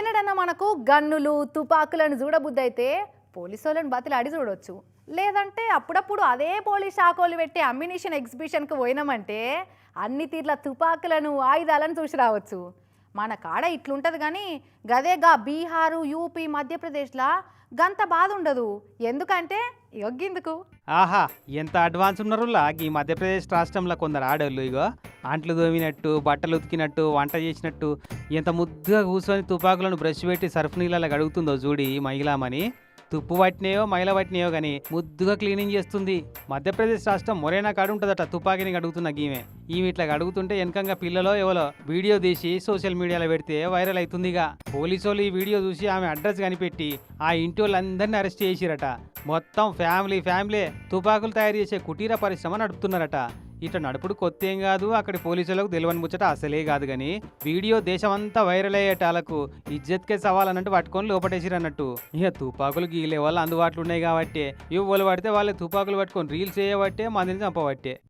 ఎన్నడన్నా మనకు గన్నులు తుపాకులను చూడబుద్దైతే పోలీసు వాళ్ళని బతిలాడి చూడొచ్చు. లేదంటే అప్పుడప్పుడు అదే పోలీస్ శాఖలు పెట్టి అమ్యునిషన్ ఎగ్జిబిషన్కి పోయినామంటే అన్ని తీర్ల తుపాకులను ఆయుధాలను చూసి రావచ్చు. మన కాడ ఇట్లుంటది కానీ గదేగా బీహారు యూపీ మధ్యప్రదేశ్లా గంత బాధ ఉండదు ఎందుకంటే యొగ్గిందుకు. ఆహా ఎంత అడ్వాన్స్ ఉన్నారులా ఈ మధ్యప్రదేశ్ రాష్ట్రంలో కొందరు ఆడోళ్ళు ఇగో. అంట్లు దోమినట్టు బట్టలు ఉతికినట్టు వంట చేసినట్టు ఎంత ముద్దుగా కూర్చొని తుపాకులను బ్రష్ పెట్టి సర్ఫ్ నీళ్ళలో కడుగుతుందో చూడి మహిళామని తుప్పు పట్టినాయో మైల పట్టినాయో కానీ ముద్దుగా క్లీనింగ్ చేస్తుంది. మధ్యప్రదేశ్ రాష్ట్రం మొరేనా కాడు ఉంటుందట తుపాకీని అడుగుతున్న గీమె. ఈమె ఇట్లా అడుగుతుంటే వెనకంగా పిల్లలో ఎవరో వీడియో తీసి సోషల్ మీడియాలో పెడితే వైరల్ అవుతుందిగా పోలీసులు ఈ వీడియో చూసి ఆమె అడ్రస్ కనిపెట్టి ఆ ఇంటి వాళ్ళందరినీ అరెస్ట్ చేసిరట. మొత్తం ఫ్యామిలీ ఫ్యామిలీ తుపాకులు తయారు చేసే కుటీర పరిశ్రమ నడుపుతున్నారట. ఇట్లా నడుపుడు కొత్త ఏం కాదు అక్కడి పోలీసులకు తెలియని ముచ్చట అసలే కాదు కానీ వీడియో దేశమంతా వైరల్ అయ్యేటాలకు ఇజ్జత్కే సవాల్ అన్నట్టు పట్టుకొని లోపటేసిరన్నట్టు. ఇక తుపాకులు గీలే వాళ్ళు అందుబాటులో ఉన్నాయి కాబట్టి ఇవి వాళ్ళు పడితే వాళ్ళు తుపాకులు పట్టుకొని రీల్స్ చేయబట్టే మందిని చంపబట్టే.